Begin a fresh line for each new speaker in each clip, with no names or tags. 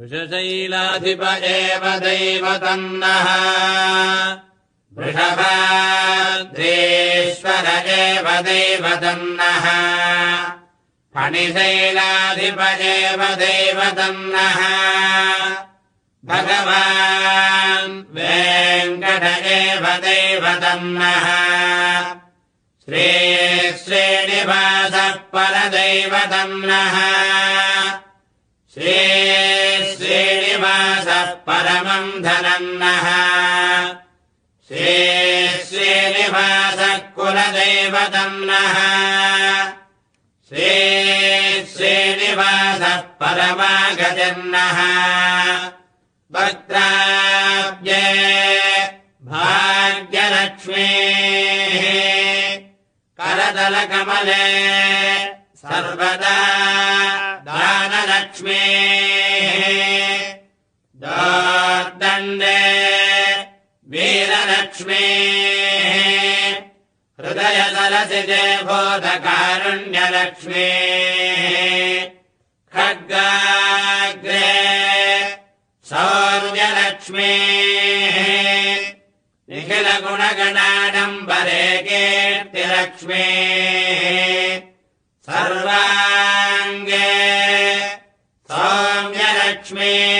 वृषशैलाधिप एव दैवतन्नः। वृषभाद्रेश्वर एव दैवतन्नः। फणिशैलाधिप एव दैवतन्नः। भगवान् वेङ्कट एव दैवतन्नः। श्रीश्रीनिवासः परदैवतन्नः श्रीनिवासः परमम् धनन्नः। श्री श्रीनिवासः कुलदैवतम् नः। श्री श्रीनिवासः परमागजन्नः भद्राब्जे भाग्यलक्ष्मीः। करतलकमले सर्वदा दानलक्ष्मीः वीरलक्ष्मीः हृदयसरसिजे बोधकारुण्यलक्ष्मीः खड्गाग्रे सौर्यलक्ष्मीः। निखिलगुणगणाडम्बरे कीर्तिलक्ष्मीः। सर्वाङ्गे सौम्यलक्ष्मीः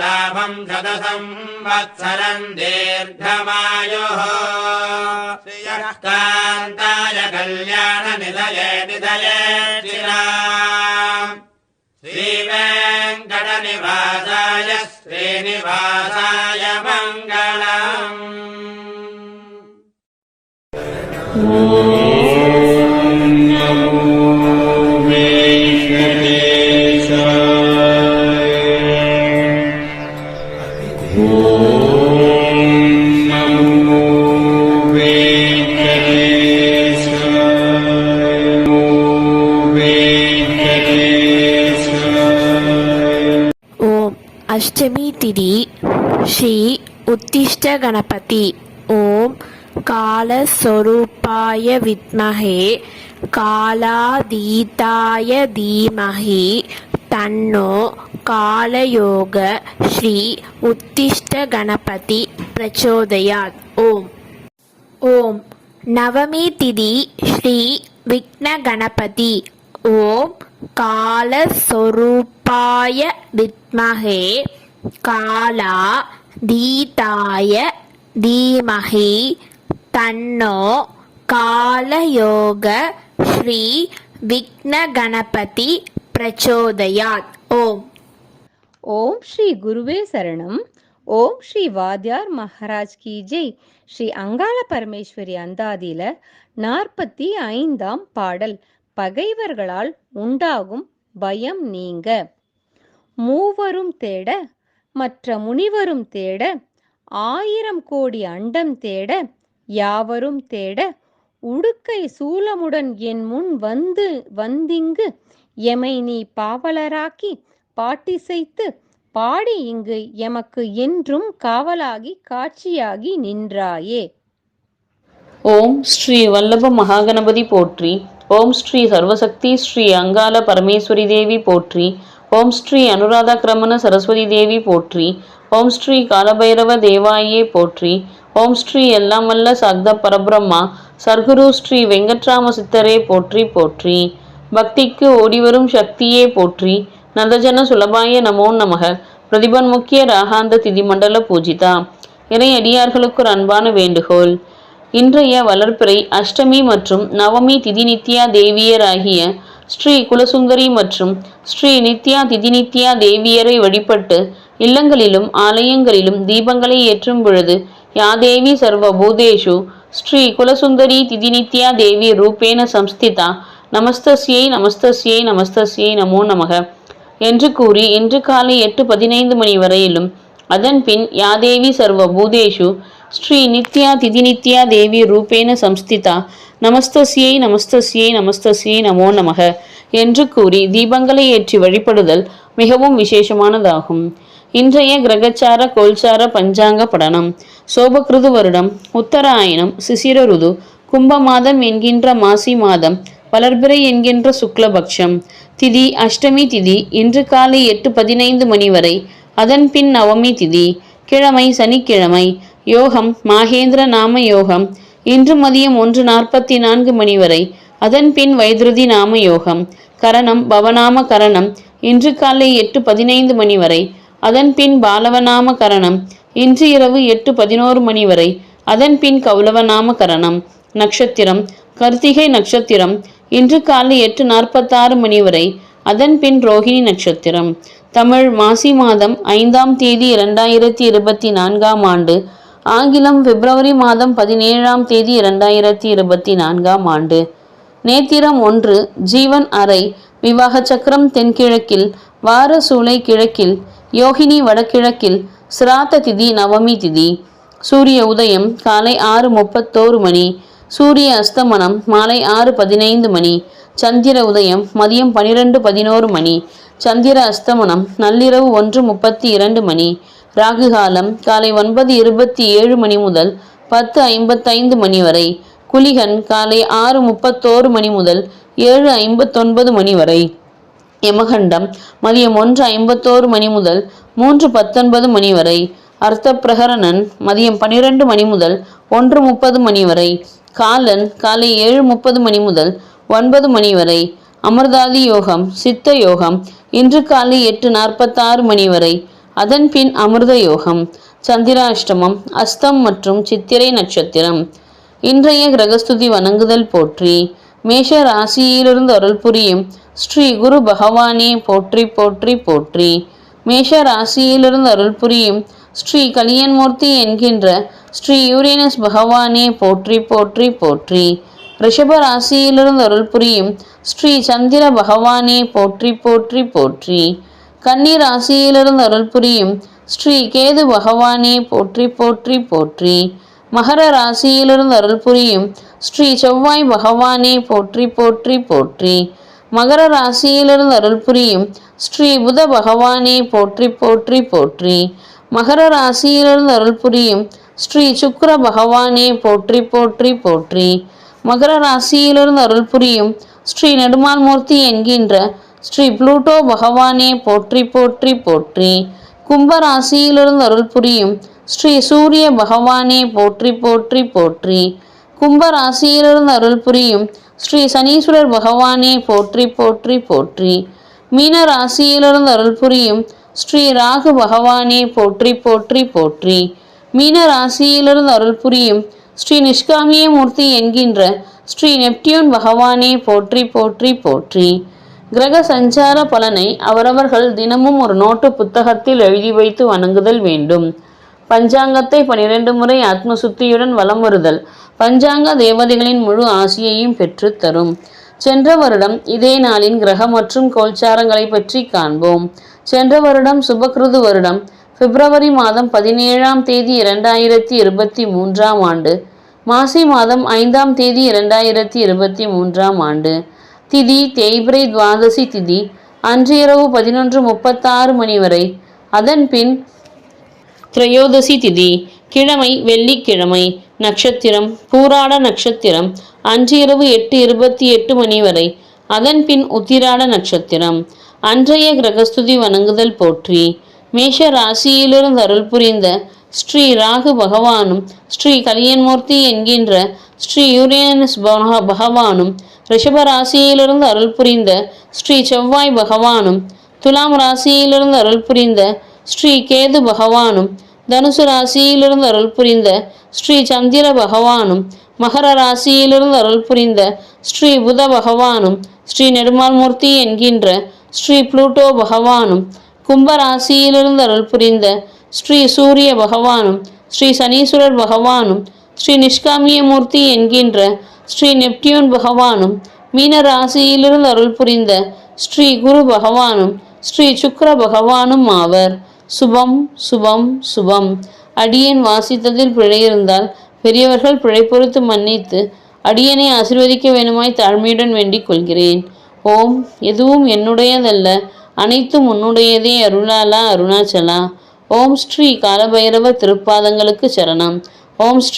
लाभम् शतसंवत्सरम् दीर्घमायोः। श्रीकान्ताय कल्याण निदय निदय श्रीरा श्रीवेङ्कण निवासाय श्रीनिवासाय
मङ्गळ அஷ்டமி திதி ஸ்ரீ உத்திஷ்ட கணபதி. ஓம் காலஸ்வரூபாய வித்மகே காலாதீதாய தீமஹி தன்னோ காலயோக ஸ்ரீ உத்திஷ்ட கணபதி பிரச்சோதயாத். ஓம். ஓம். நவமி திதி ஸ்ரீ விக்ன கணபதி ஓம் பாய வித்மஹே காலா தீதாய தீமகி தன்னோ காலயோக ஸ்ரீ விக்ன கணபதி பிரச்சோதயாத். ஓம்.
ஓம் ஸ்ரீ குருவே சரணம். ஓம் ஸ்ரீ வாத்யார் மகாராஜ் கி ஜெய். ஸ்ரீ அங்காள பரமேஸ்வரி அந்தாதியில நாற்பத்தி ஐந்தாம் பாடல். பகைவர்களால் உண்டாகும் பயம் நீங்க. மூவரும் தேட மற்ற முனிவரும் தேட ஆயிரம் கோடி அண்டம் தேட யாவரும் தேட உடுக்கை சூலமுடன் என் முன் வந்து வந்திங்கு எமை நீ பாவலராக்கி பாட்டிசைத்து பாடி இங்கு எமக்கு என்றும் காவலாகி காட்சியாகி நின்றாயே.
ஓம் ஸ்ரீ வல்லப மகாகணபதி போற்றி ஓம் ஸ்ரீ சர்வசக்தி ஸ்ரீ அங்காள பரமேஸ்வரி தேவி போற்றி ஓம் ஸ்ரீ அனுராதா கிரமண சரஸ்வதி தேவி போற்றி. ஓம் ஸ்ரீ காலபைரவ தேவாயே போற்றி. ஓம் ஸ்ரீ எல்லாம் வல்ல சக்த பரபிரம்மா சர்க்குரு ஸ்ரீ வெங்கட்ராம சித்தரே போற்றி போற்றி. பக்திக்கு ஓடிவரும் சக்தியே போற்றி. நந்தஜன சுலபாய நமோ நமக. பிரதிபன் முக்கிய ராகாந்த திதி மண்டல பூஜிதா. இறை அடியார்களுக்கு ஒரு அன்பான வேண்டுகோள். இன்றைய வளர்ப்பிறை அஷ்டமி மற்றும் நவமி திதி நித்யா தேவியராகிய ஸ்ரீ குலசுந்தரி மற்றும் ஸ்ரீ நித்யா திதிநித்யா தேவியரை வழிபட்டு இல்லங்களிலும் ஆலயங்களிலும் தீபங்களை ஏற்றும் பொழுது யாதேவி சர்வ பூதேஷு ஸ்ரீ குலசுந்தரி திதிநித்யா தேவி ரூபேன சம்ஸ்திதா நமஸ்தஸ்யை நமஸ்தஸ்யை நமஸ்தஸ்யை நமோ நமக. என்று கூறி இன்று காலை எட்டு பதினைந்து மணி வரையிலும் அதன் பின் யாதேவி சர்வ பூதேஷு ஸ்ரீ நித்யா திதிநித்யா தேவி ரூபேன சம்ஸ்திதா. நமஸ்தசியை நமஸ்தசியை நமஸ்தசியை நமோ நமக என்று கூறி தீபங்களை ஏற்றி வழிபடுதல் மிகவும் விசேஷமானதாகும். இன்றைய கிரகச்சார கோல்சார பஞ்சாங்க படனம். சோபகிருது வருடம் உத்தராயணம் சிசிர ருது கும்ப மாதம் என்கின்ற மாசி மாதம் வளர்பிறை என்கின்ற சுக்லபக்ஷம் திதி அஷ்டமி திதி இன்று காலை எட்டு பதினைந்து மணி வரை அதன் பின் நவமி திதி கிழமை சனிக்கிழமை யோகம் மாகேந்திர நாம யோகம் இன்று மதியம் ஒன்று நாற்பத்தி நான்கு மணி வரை அதன் பின் வைத்ருதி நாம யோகம் கரணம் பவநாம கரணம் இன்று காலை எட்டு பதினைந்து மணி வரை அதன் பின் பாலவநாம கரணம் இன்று இரவு எட்டு பதினோரு மணி வரை அதன் பின் கௌலவநாம கரணம் நட்சத்திரம் கர்த்திகை நட்சத்திரம் இன்று காலை எட்டு நாற்பத்தாறு மணி வரை அதன் பின் ரோஹிணி நட்சத்திரம். தமிழ் மாசி மாதம் ஐந்தாம் தேதி இரண்டாயிரத்தி இருபத்தி நான்காம் ஆண்டு ஆங்கிலம் பிப்ரவரி மாதம் பதினேழாம் தேதி இரண்டாயிரத்தி இருபத்தி நான்காம் ஆண்டு. நேத்திரம் ஒன்று ஜீவன் அறை விவாக சக்கரம் தென்கிழக்கில் வார சூளை கிழக்கில் யோகினி வடகிழக்கில் சிராத்த திதி நவமி திதி. சூரிய உதயம் காலை ஆறு முப்பத்தோரு மணி சூரிய அஸ்தமனம் மாலை ஆறு பதினைந்து மணி சந்திர உதயம் மதியம் பனிரெண்டு பதினோரு மணி சந்திர அஸ்தமனம் நள்ளிரவு ஒன்று முப்பத்தி இரண்டு மணி ராகு காலம் காலை ஒன்பது இருபத்தி ஏழு மணி முதல் பத்து ஐம்பத்தைந்து மணி வரை குளிகன் காலை ஆறு முப்பத்தோரு மணி முதல் ஏழு ஐம்பத்தொன்பது மணி வரை. யமகண்டம் மதியம் ஒன்று ஐம்பத்தோரு மணி முதல் மூன்று பத்தொன்பது மணி வரை. அர்த்த பிரகரணன் மதியம் பனிரெண்டு மணி முதல் ஒன்று முப்பது மணி வரை. காலன் காலை ஏழு முப்பது மணி முதல் ஒன்பது மணி வரை. அமிர்தாதி யோகம் சித்த யோகம் இன்று காலை எட்டு நாற்பத்தாறு மணி வரை. அதன்பின் அமிர்த யோகம் சந்திராஷ்டமம் அஸ்தம் மற்றும் சித்திரை நட்சத்திரம். இன்றைய கிரகஸ்துதி வணங்குதல் போற்றி மேஷ ராசியிலிருந்து அருள் புரியும் ஸ்ரீ குரு பகவானே போற்றி போற்றி போற்றி. மேஷ ராசியிலிருந்து அருள் புரியும் ஸ்ரீ கலியன்மூர்த்தி என்கின்ற ஸ்ரீ யூரேனஸ் பகவானே போற்றி போற்றி போற்றி. ரிஷப ராசியிலிருந்து அருள் புரியும் ஸ்ரீ சந்திர பகவானே போற்றி போற்றி போற்றி. கன்னி ராசியிலிருந்து அருள் புரியும் ஸ்ரீ கேது பகவானே போற்றி போற்றி போற்றி. மகர ராசியிலிருந்து அருள் புரியும் ஸ்ரீ செவ்வாய் பகவானே போற்றி போற்றி போற்றி. மகர ராசியிலிருந்து அருள் புரியும் ஸ்ரீ புத பகவானே போற்றி போற்றி போற்றி. மகர ராசியிலிருந்து அருள் புரியும் ஸ்ரீ சுக்கர பகவானே போற்றி போற்றி போற்றி. மகர ராசியிலிருந்து அருள் புரியும் ஸ்ரீ நெடுமால்மூர்த்தி என்கின்ற ஸ்ரீ புளூட்டோ பகவானே போற்றி போற்றி போற்றி. கும்பராசியிலிருந்து அருள் புரியும் ஸ்ரீ சூரிய பகவானே போற்றி போற்றி போற்றி. கும்பராசியிலிருந்து அருள் புரியும் ஸ்ரீ சனீஸ்வரர் பகவானே போற்றி போற்றி போற்றி. மீன ராசியிலிருந்து அருள் புரியும் ஸ்ரீ ராகு பகவானே போற்றி போற்றி போற்றி. மீன ராசியிலிருந்து அருள் புரியும் ஸ்ரீ நிஷ்காமிய மூர்த்தி என்கின்ற ஸ்ரீ நெப்டியூன் பகவானே போற்றி போற்றி போற்றி. கிரக சஞ்சார பலனை அவரவர்கள் தினமும் ஒரு நோட்டு புத்தகத்தில் எழுதி வைத்து வணங்குதல் வேண்டும். பஞ்சாங்கத்தை பனிரெண்டு முறை ஆத்மசுத்தியுடன் வலம் வருதல் பஞ்சாங்க தேவதைகளின் முழு ஆசியையும் பெற்றுத் தரும். சென்ற வருடம் இதே நாளின் கிரக மற்றும் கோல்சாரங்களை பற்றி காண்போம். சென்ற வருடம் சுபகிருது வருடம் பிப்ரவரி மாதம் பதினேழாம் தேதி இரண்டாயிரத்தி இருபத்தி மூன்றாம் ஆண்டு மாசி மாதம் ஐந்தாம் தேதி இரண்டாயிரத்தி இருபத்தி மூன்றாம் ஆண்டு. திதி தேய்பிரை துவாதசி திதி அன்று இரவு பதினொன்று முப்பத்தாறு மணி வரை. அதன் பின் திரையோதசி திதி கிழமை வெள்ளிக்கிழமை நட்சத்திரம் பூராட நட்சத்திரம் அன்று இரவு எட்டு இருபத்தி எட்டு மணி வரை. அதன் பின் உத்திராட நட்சத்திரம் அன்றைய கிரகஸ்துதி வணங்குதல் போற்றி. மேஷ ராசியிலிருந்து அருள் புரிந்த ஸ்ரீ ராகு பகவானும் ஸ்ரீ கலியன்மூர்த்தி என்கின்ற ஸ்ரீ யூரேனஸ் பக- பகவானும் ரிஷப ராசியிலிருந்து அருள் புரிந்த ஸ்ரீ செவ்வாய் பகவானும் துலாம் ராசியிலிருந்து அருள் புரிந்த ஸ்ரீ கேது பகவானும் தனுசு ராசியிலிருந்து அருள் புரிந்த ஸ்ரீ சந்திர பகவானும் மகர ராசியிலிருந்து அருள் புரிந்த ஸ்ரீ புத பகவானும் ஸ்ரீ நெடுமால்மூர்த்தி என்கின்ற ஸ்ரீ புளூட்டோ பகவானும் கும்ப ராசியிலிருந்து அருள் புரிந்த ஸ்ரீ சூரிய பகவானும் ஸ்ரீ சனீஸ்வரர் பகவானும் ஸ்ரீ நிஷ்காமியமூர்த்தி என்கின்ற ஸ்ரீ நெப்டியூன் பகவானும் மீன ராசியிலிருந்து அருள் புரிந்த ஸ்ரீ குரு பகவானும் ஸ்ரீ சுக்கர பகவானும் ஆவர். சுபம் சுபம் சுபம். அடியேன் வாசித்ததில் பிழை இருந்தால் பெரியவர்கள் பிழை பொறுத்து மன்னித்து அடியனை ஆசிர்வதிக்க வேணுமாய் தாழ்மையுடன் வேண்டிக் கொள்கிறேன். ஓம் எதுவும் என்னுடையதல்ல அனைத்தும் உன்னுடையதே அருளாலா அருணாச்சலா. ஓம் ஸ்ரீ காலபைரவ திருப்பாதங்களுக்கு சரணம். ஓம் ஸ்ரீ